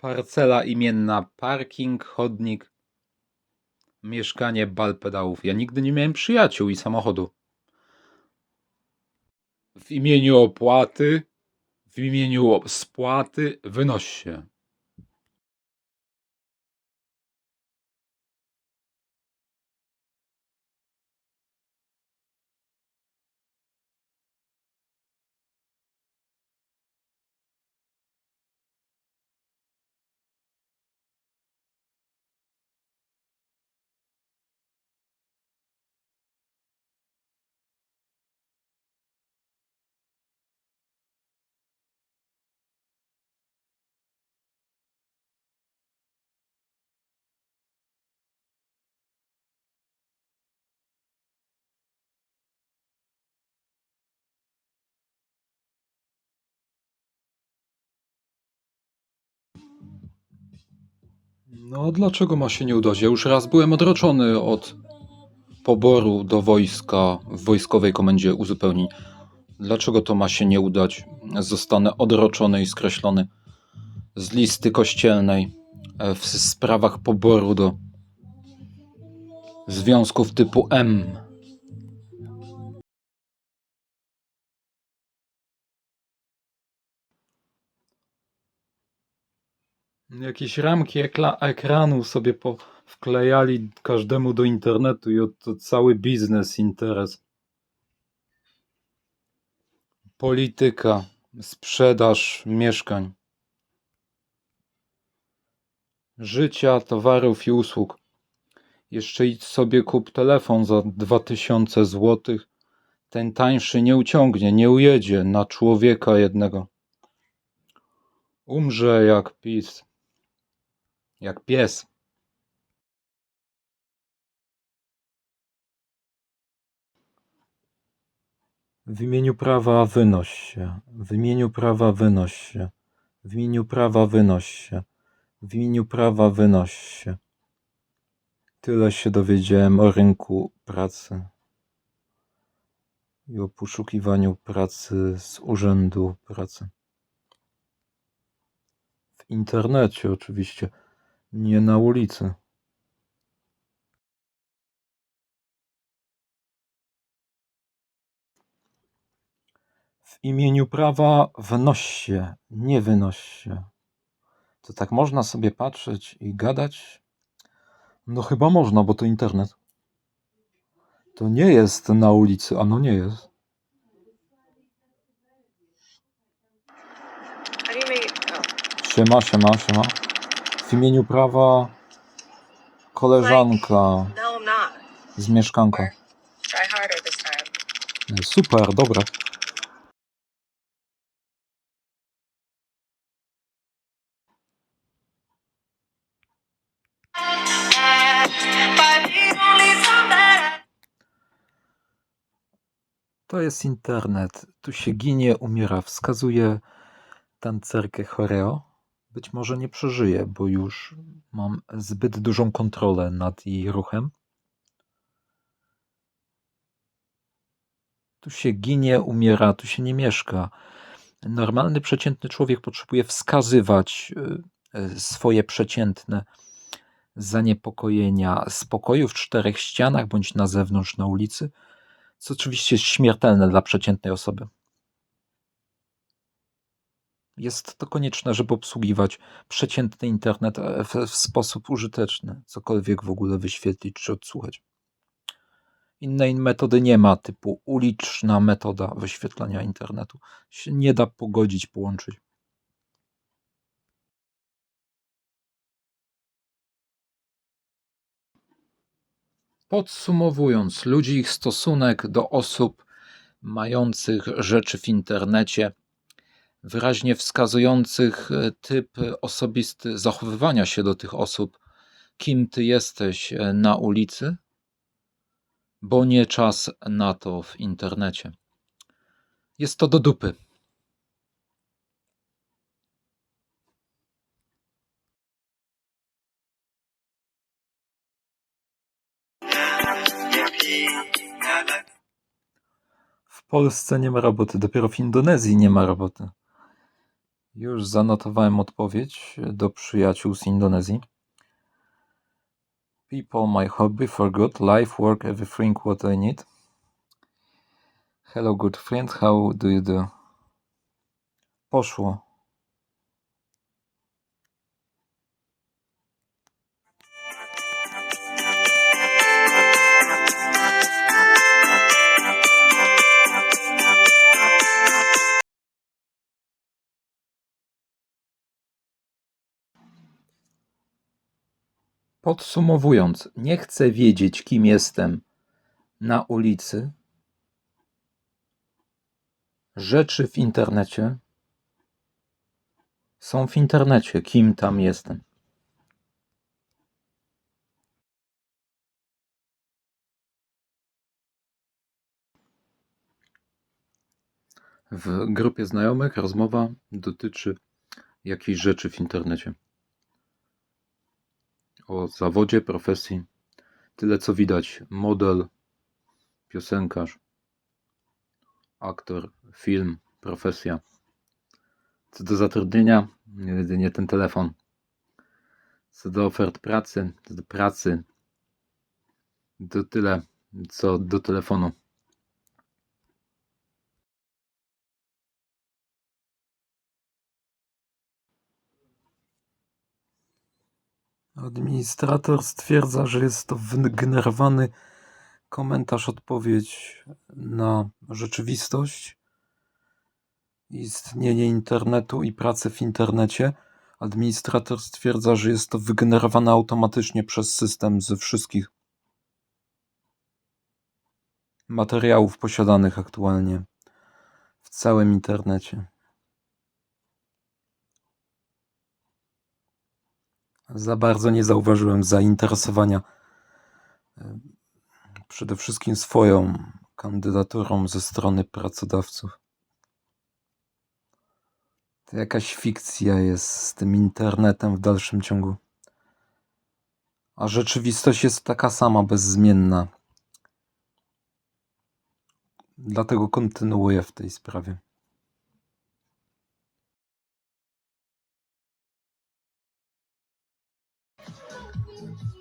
Parcela imienna, parking, chodnik, mieszkanie, bal pedałów. Ja nigdy nie miałem przyjaciół i samochodu. W imieniu opłaty, w imieniu spłaty, wynoś się. No, dlaczego ma się nie udać? Ja już raz byłem odroczony od poboru do wojska w wojskowej komendzie uzupełnień. Dlaczego to ma się nie udać? Zostanę odroczony i skreślony z listy kościelnej e, w sprawach poboru do związków typu M. Jakieś ramki ekranu sobie po wklejali każdemu do internetu i oto cały biznes, interes. Polityka, sprzedaż mieszkań, życia, towarów i usług. Jeszcze idź sobie kup telefon za 2000 zł. Ten tańszy nie uciągnie, nie ujedzie na człowieka jednego. Umrze jak pis, jak pies. W imieniu prawa wynoś się. W imieniu prawa wynoś się. W imieniu prawa wynoś się. W imieniu prawa wynoś się. Tyle się dowiedziałem o rynku pracy i o poszukiwaniu pracy z urzędu pracy. W internecie oczywiście, nie na ulicy. W imieniu prawa wnoś się, nie wynoś się. To tak można sobie patrzeć i gadać? No chyba można, bo to internet. To nie jest na ulicy, a no nie jest. Siema, siema, siema. W imieniu prawa koleżanka No, I'm not. z mieszkanką. Try harder this time. Super, dobra. To jest internet. Tu się ginie, umiera. Wskazuje tancerkę choreo. Być może nie przeżyje, bo już mam zbyt dużą kontrolę nad jej ruchem. Tu się ginie, umiera, tu się nie mieszka. Normalny, przeciętny człowiek potrzebuje wskazywać y, y, swoje przeciętne zaniepokojenia spokoju w czterech ścianach bądź na zewnątrz, na ulicy, co oczywiście jest śmiertelne dla przeciętnej osoby. Jest to konieczne, żeby obsługiwać przeciętny internet e, w, sposób użyteczny, cokolwiek w ogóle wyświetlić czy odsłuchać. Innej metody nie ma, typu uliczna metoda wyświetlania internetu. Się nie da pogodzić, połączyć. Podsumowując, ludzi ich stosunek do osób mających rzeczy w internecie, wyraźnie wskazujących e, typ osobisty zachowywania się do tych osób, kim ty jesteś e, na ulicy, bo nie czas na to w internecie. Jest to do dupy. W Polsce nie ma roboty, dopiero w Indonezji nie ma roboty. Już zanotowałem odpowiedź do przyjaciół z Indonezji. People, my hobby for good, life, work, everything what I need. Hello, good friend, how do you do? Poszło. Podsumowując, nie chcę wiedzieć, kim jestem na ulicy. Rzeczy w internecie są w internecie, kim tam jestem. W grupie znajomych rozmowa dotyczy jakiejś rzeczy w internecie. O zawodzie, profesji. Tyle co widać. Model, piosenkarz, aktor, film, profesja. Co do zatrudnienia, jedynie ten telefon. Co do ofert pracy, co do pracy, to tyle co do telefonu. Administrator stwierdza, że jest to wygenerowany komentarz, odpowiedź na rzeczywistość, istnienie internetu i pracę w internecie. Administrator stwierdza, że jest to wygenerowane automatycznie przez system ze wszystkich materiałów posiadanych aktualnie w całym internecie. Za bardzo nie zauważyłem zainteresowania e, przede wszystkim swoją kandydaturą ze strony pracodawców. To jakaś fikcja jest z tym internetem w dalszym ciągu. A rzeczywistość jest taka sama, bezzmienna. Dlatego kontynuuję w tej sprawie.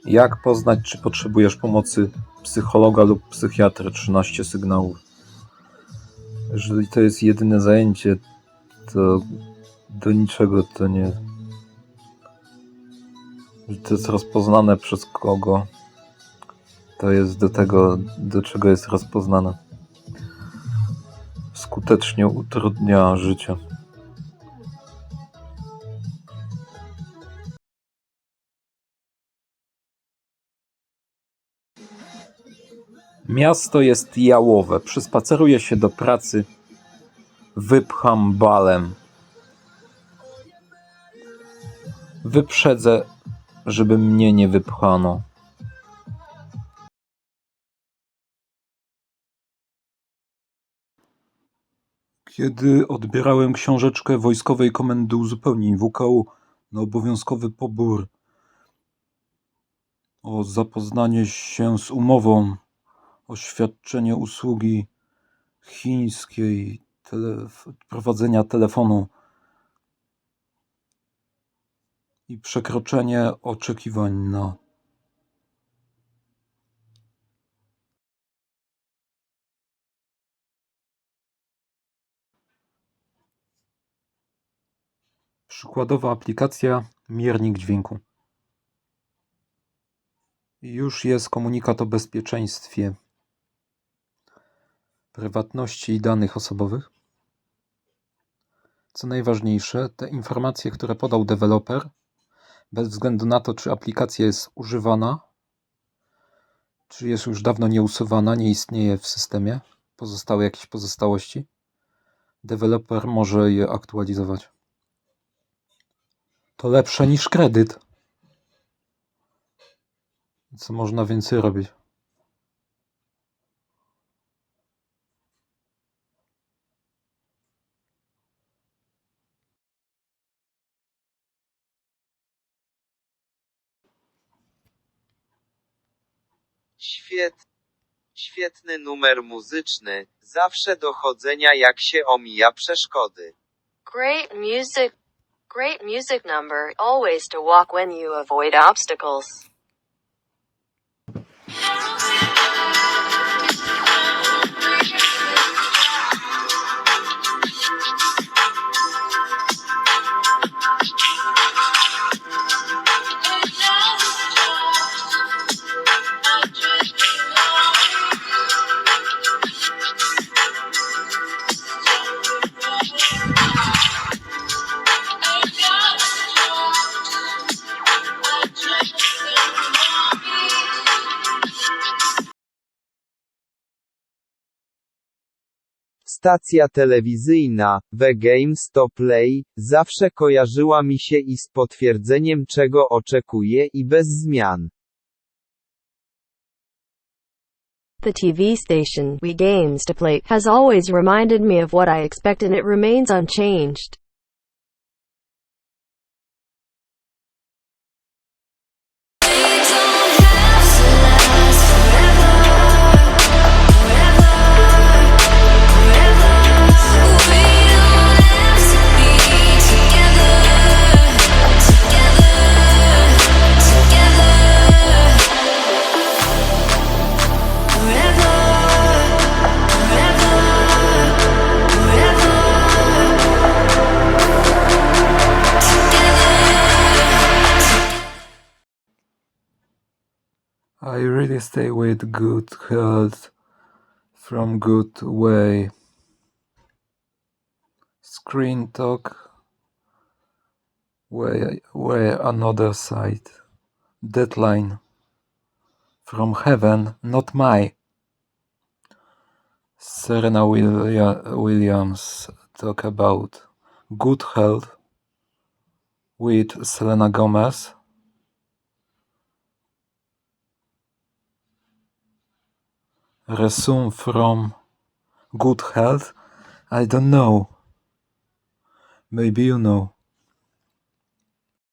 Jak poznać, czy potrzebujesz pomocy psychologa lub psychiatry? 13 sygnałów. Jeżeli to jest jedyne zajęcie, to do niczego to nie. To jest rozpoznane przez kogo, to jest do tego, do czego jest rozpoznane. Skutecznie utrudnia życie. Miasto jest jałowe. Przyspaceruję się do pracy. Wypcham balem. Wyprzedzę, żeby mnie nie wypchano. Kiedy odbierałem książeczkę wojskowej komendy uzupełnień WKU na obowiązkowy pobór o zapoznanie się z umową o świadczenie usługi chińskiej prowadzenia telefonu i przekroczenie oczekiwań na przykładowa aplikacja miernik dźwięku. Już jest komunikat o bezpieczeństwie prywatności i danych osobowych. Co najważniejsze, te informacje, które podał deweloper, bez względu na to, czy aplikacja jest używana, czy jest już dawno nieusuwana, nie istnieje w systemie, pozostały jakieś pozostałości, deweloper może je aktualizować. To lepsze niż kredyt. Co można więcej robić? Świetny numer muzyczny, zawsze dochodzenia jak się omija przeszkody. Great music Great music number, always to walk when you avoid obstacles. Stacja telewizyjna, The Games to Play, zawsze kojarzyła mi się i z potwierdzeniem czego oczekuję i bez zmian. The TV station, We Games to Play, has always reminded me of what I expect and it remains unchanged. I really stay with good health from good way. Screen talk way way another side. Deadline from heaven, not my. Serena Williams talk about good health with Selena Gomez. Resume from good health? I don't know. Maybe you know.